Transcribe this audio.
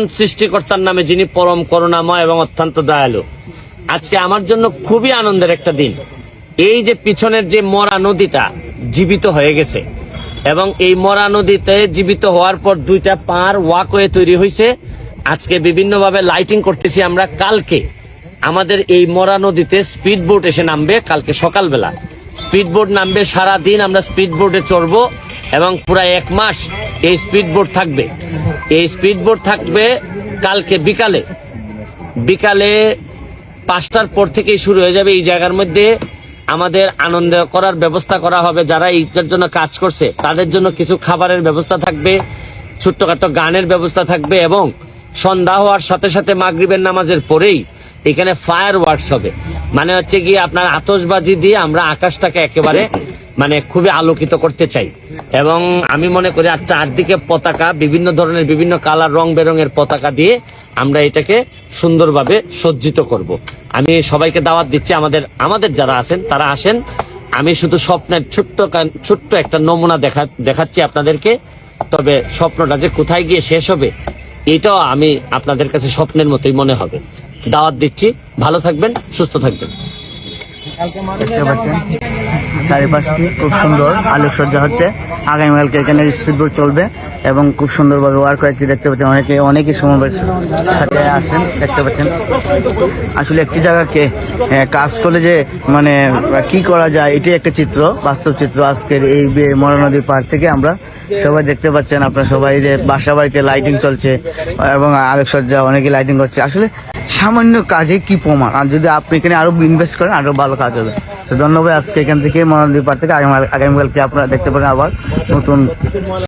মহান সৃষ্টিকর্তার নামে যিনি পরম করুণাময় এবং অত্যন্ত দয়ালু। আজকে আমার জন্য খুবই আনন্দের একটা দিন। এই যে পিছনের যে মরা নদীটা জীবিত হয়ে গেছে এবং এই মরা নদীতে জীবিত হওয়ার পর দুইটা পার ওয়াকওয়ে তৈরি হয়েছে আজকে বিভিন্নভাবে লাইটিং করতেছি আমরা। কালকে আমাদের এই মরা নদীতে স্পিড বোট এসে নামবে কালকে সকালবেলা। স্পিড বোট নামবে সারা দিন আমরা স্পিড বোটে চড়বো এবং পুরা এক মাস এই স্পিড বোট থাকবে। এই স্পিড বোট থাকবে কালকে বিকালে। বিকালে পাঁচটার পর থেকেই শুরু হয়ে যাবে। এই জায়গার মধ্যে আমাদের আনন্দ করার ব্যবস্থা করা হবে। যারা এইটার জন্য কাজ করছে, তাদের জন্য কিছু খাবারের ব্যবস্থা থাকবে, ছোট্টখাটো গানের ব্যবস্থা থাকবে এবং সন্ধ্যা হওয়ার সাথে সাথে মাগরিবের নামাজের পরেই এখানে ফায়ার ওয়ার্কস হবে। মানে হচ্ছে গিয়ে আপনার আতশবাজি দিয়ে আমরা আকাশটাকে একেবারে মানে খুবই আলোকিত করতে চাই। এবং আমি মনে করি আর চারদিকে পতাকা, বিভিন্ন ধরনের বিভিন্ন কালার রং বেরঙের পতাকা দিয়ে আমরা এটাকে সুন্দরভাবে সজ্জিত করব। আমি সবাইকে দাওয়াত দিচ্ছি, আমাদের আমাদের যারা আছেন, তারা আসেন। আমি শুধু স্বপ্নের ছোট্ট ছোট্ট একটা নমুনা দেখা, দেখাচ্ছি আপনাদেরকে। তবে স্বপ্নটা যে কোথায় গিয়ে শেষ হবে, এটাও আমি আপনাদের কাছে স্বপ্নের মতোই মনে হবে। দাওয়াত দিচ্ছি। ভালো থাকবেন, সুস্থ থাকবেন। দেখতে পাচ্ছেন চারিপাশটি খুব সুন্দর আলোকসজ্জা হচ্ছে। আগামীকালকে এখানে স্পিড বোট চলবে এবং খুব সুন্দরভাবে ওয়ার্ক কয়েকটি দেখতে পাচ্ছেন। অনেকে অনেকে সমবের সাথে আসেন দেখতে পাচ্ছেন। আসলে একটি জায়গাকে কাজ করলে যে মানে কি করা যায়, এটাই একটা চিত্র, বাস্তব চিত্র আজকের এই মরা নদী পার থেকে আমরা সবাই দেখতে পাচ্ছেন আপনারা সবাই যে বাসা বাড়িতে লাইটিং চলছে এবং আলোকসজ্জা অনেকে লাইটিং করছে। আসলে সামান্য কাজে কি প্রমাণ? আর যদি আপনি এখানে আরও ইনভেস্ট করেন, আরও ভালো কাজ হবে। তো ধন্যবাদ আজকে এখান থেকে মনোনদী পার থেকে। আগামী আগামীকালকে আপনারা দেখতে পারেন আবার নতুন